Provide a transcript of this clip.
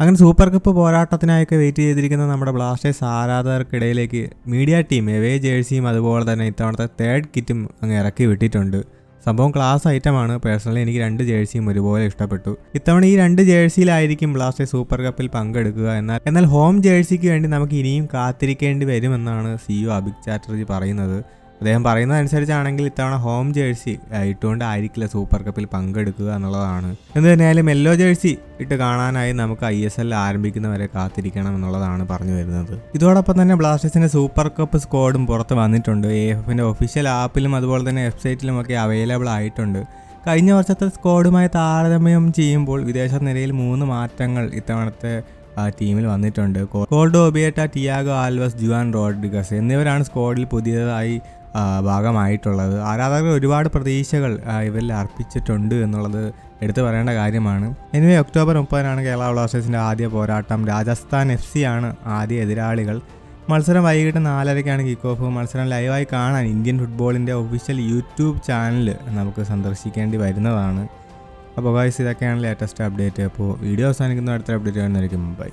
അങ്ങനെ super cup പോരാട്ടത്തിനായൊക്കെ wait ചെയ്തിരിക്കുന്ന നമ്മുടെ ബ്ലാസ്റ്റേഴ്സ് ആരാധകർക്കിടയിലേക്ക് മീഡിയ ടീം എവേ ജേഴ്സിയും അതുപോലെ തന്നെ ഇത്തവണത്തെ തേർഡ് കിറ്റും അങ്ങ് ഇറക്കി വിട്ടിട്ടുണ്ട്. സംഭവം ക്ലാസ് ഐറ്റമാണ് പേഴ്സണലി എനിക്ക് രണ്ട് ജേഴ്സിയും ഒരുപോലെ ഇഷ്ടപ്പെട്ടു. ഇത്തവണ ഈ രണ്ട് ജേഴ്സിയിലായിരിക്കും ബ്ലാസ്റ്റേഴ്സ് സൂപ്പർ കപ്പിൽ പങ്കെടുക്കുക. എന്നാൽ എന്നാൽ ഹോം ജേഴ്സിക്ക് വേണ്ടി നമുക്ക് ഇനിയും കാത്തിരിക്കേണ്ടി വരുമെന്നാണ് സി യു അഭിക് ചാറ്റർജി പറയുന്നത്. അദ്ദേഹം പറയുന്നത് അനുസരിച്ചാണെങ്കിൽ ഇത്തവണ ഹോം ജേഴ്സി ഇട്ടുകൊണ്ട് ഇട്ടുകൊണ്ടായിരിക്കില്ല സൂപ്പർ കപ്പിൽ പങ്കെടുക്കുക എന്നുള്ളതാണ്. എന്ന് തന്നെയായാലും യെല്ലോ ജേഴ്സി ഇട്ട് കാണാനായി നമുക്ക് ഐ എസ് എൽ ആരംഭിക്കുന്നവരെ കാത്തിരിക്കണം എന്നുള്ളതാണ് പറഞ്ഞു വരുന്നത്. ഇതോടൊപ്പം തന്നെ ബ്ലാസ്റ്റേഴ്സിന്റെ സൂപ്പർ കപ്പ് സ്ക്വാഡും പുറത്ത് വന്നിട്ടുണ്ട്. എ എഫിന്റെ ഒഫീഷ്യൽ ആപ്പിലും അതുപോലെ തന്നെ വെബ്സൈറ്റിലും ഒക്കെ അവൈലബിൾ ആയിട്ടുണ്ട്. കഴിഞ്ഞ വർഷത്തെ സ്ക്വാഡുമായി താരതമ്യം ചെയ്യുമ്പോൾ വിദേശ നിരയിൽ മൂന്ന് മാറ്റങ്ങൾ ഇത്തവണത്തെ ടീമിൽ വന്നിട്ടുണ്ട്. Koldo Obieta Tiago Alves Juan Rodriguez എന്നിവരാണ് സ്ക്വാഡിൽ പുതിയതായി ഭാഗമായിട്ടുള്ളത്. ആരാധകർ ഒരുപാട് പ്രതീക്ഷകൾ ഇവരിൽ അർപ്പിച്ചിട്ടുണ്ട് എന്നുള്ളത് എടുത്തു പറയേണ്ട കാര്യമാണ്. എനിവേ ഒക്ടോബർ മുപ്പതിനാണ് കേരള ബ്ലാസ്റ്റേഴ്സിന്റെ ആദ്യ പോരാട്ടം. രാജസ്ഥാൻ എഫ് സി ആണ് ആദ്യ എതിരാളികൾ. മത്സരം വൈകിട്ട് നാലരയ്ക്കാണ് കിക്ക് ഓഫ് മത്സരം ലൈവായി കാണാൻ ഇന്ത്യൻ ഫുട്ബോളിന്റെ ഒഫീഷ്യൽ യൂട്യൂബ് ചാനൽ നമുക്ക് സന്ദർശിക്കേണ്ടി വരുന്നതാണ്. അപ്പോൾ ഗൈസ് ഇതൊക്കെയാണ് ലേറ്റസ്റ്റ് അപ്ഡേറ്റ് അപ്പോൾ വീഡിയോ അവസാനിക്കുന്ന അടുത്ത അപ്ഡേറ്റ് കാണുന്നതായിരിക്കും. ബൈ